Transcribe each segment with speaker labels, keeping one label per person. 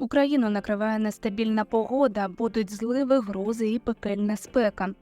Speaker 1: Україну накриває нестабільна погода, будуть зливи, грози і пекельна спека.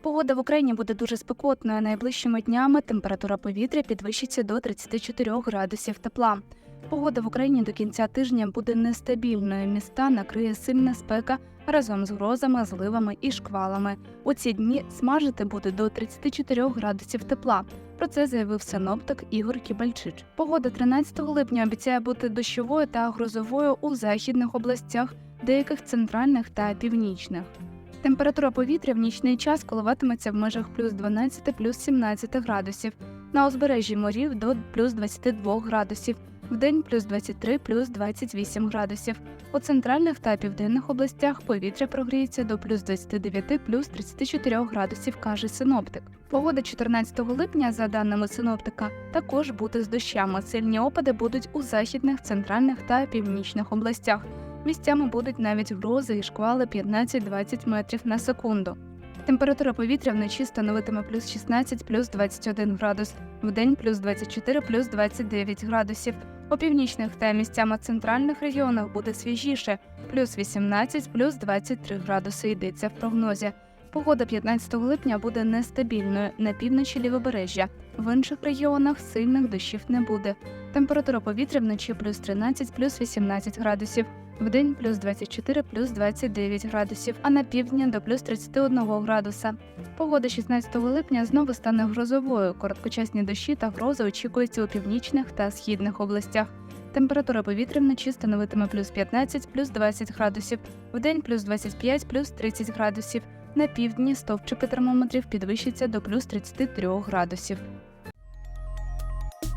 Speaker 1: Погода в Україні буде дуже спекотною. Найближчими днями температура повітря підвищиться до 34 градусів тепла. Погода в Україні до кінця тижня буде нестабільною. Міста накриє сильна спека разом з грозами, зливами і шквалами. У ці дні смажити буде до 34 градусів тепла. Про це заявив синоптик Ігор Кібальчич. Погода 13 липня обіцяє бути дощовою та грозовою у західних областях, деяких центральних та північних. Температура повітря в нічний час коливатиметься в межах плюс 12 плюс 17 градусів, на узбережжі морів до плюс 22 градусів, вдень плюс 23 плюс 28 градусів. У центральних та південних областях повітря прогріється до плюс 29 плюс 34 градусів, каже синоптик. Погода 14 липня, за даними синоптика, також буде з дощами. Сильні опади будуть у західних, центральних та північних областях. Місцями будуть навіть грози і шквали 15-20 метрів на секунду. Температура повітря вночі становитиме плюс 16 плюс 21 градус, вдень плюс 24 плюс 29 градусів. У північних та місцями центральних регіонах буде свіжіше плюс 18 плюс 23 градуси йдеться в прогнозі. Погода 15 липня буде нестабільною на півночі лівобережжя. В інших регіонах сильних дощів не буде. Температура повітря вночі плюс 13 плюс 18 градусів. Вдень плюс 24 плюс 29 градусів, а на півдні до плюс 31 градуса. Погода 16 липня знову стане грозовою. Короткочасні дощі та грози очікуються у північних та східних областях. Температура повітря вночі становитиме плюс 15 плюс 20 градусів, вдень плюс 25 плюс 30 градусів. На півдні стовпчики термометрів підвищаться до плюс 33 градусів.